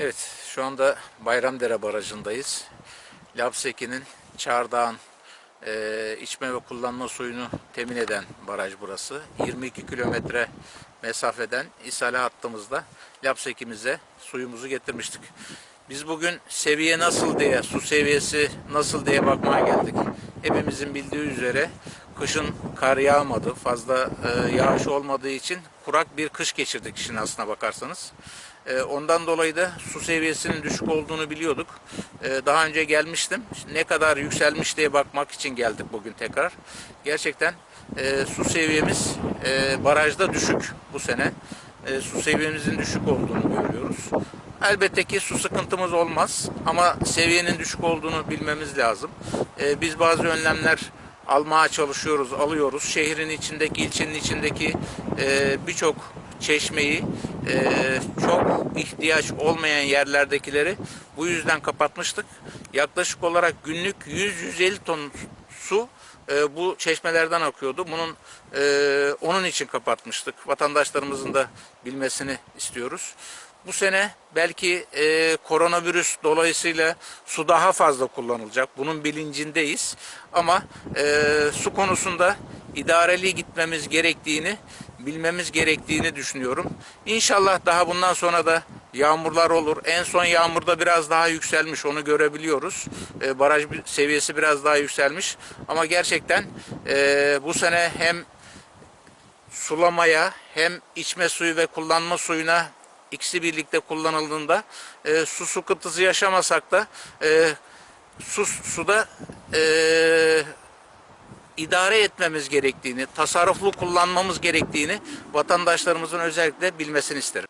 Evet, şu anda Bayramdere Barajı'ndayız. Lapseki'nin Çardağ'ın e, içme ve kullanma suyunu temin eden baraj burası. 22 kilometre mesafeden İshale hattımızda Lapseki'mize suyumuzu getirmiştik. Biz bugün seviye nasıl diye, su seviyesi nasıl diye bakmaya geldik. Hepimizin bildiği üzere kışın kar yağmadı, fazla e, yağış olmadığı için kurak bir kış geçirdik işin aslına bakarsanız. E, ondan dolayı da su seviyesinin düşük olduğunu biliyorduk. E, daha önce gelmiştim. Ne kadar yükselmiş diye bakmak için geldik bugün tekrar. Gerçekten e, su seviyemiz e, barajda düşük bu sene. E, su seviyemizin düşük olduğunu görüyoruz. Elbette ki su sıkıntımız olmaz ama seviyenin düşük olduğunu bilmemiz lazım. Biz bazı önlemler almaya çalışıyoruz, alıyoruz. Şehrin içindeki, ilçenin içindeki birçok çeşmeyi çok ihtiyaç olmayan yerlerdekileri bu yüzden kapatmıştık. Yaklaşık olarak günlük 100-150 ton su e, bu çeşmelerden akıyordu. Bunun e, onun için kapatmıştık. Vatandaşlarımızın da bilmesini istiyoruz. Bu sene belki e, koronavirüs dolayısıyla su daha fazla kullanılacak. Bunun bilincindeyiz. Ama e, su konusunda idareli gitmemiz gerektiğini, bilmemiz gerektiğini düşünüyorum. İnşallah daha bundan sonra da yağmurlar olur. En son yağmurda biraz daha yükselmiş onu görebiliyoruz. E, baraj seviyesi biraz daha yükselmiş. Ama gerçekten e, bu sene hem sulamaya hem içme suyu ve kullanma suyuna ikisi birlikte kullanıldığında e, su sıkıntısı yaşamasak da e, su suda e, idare etmemiz gerektiğini, tasarruflu kullanmamız gerektiğini vatandaşlarımızın özellikle bilmesini isterim.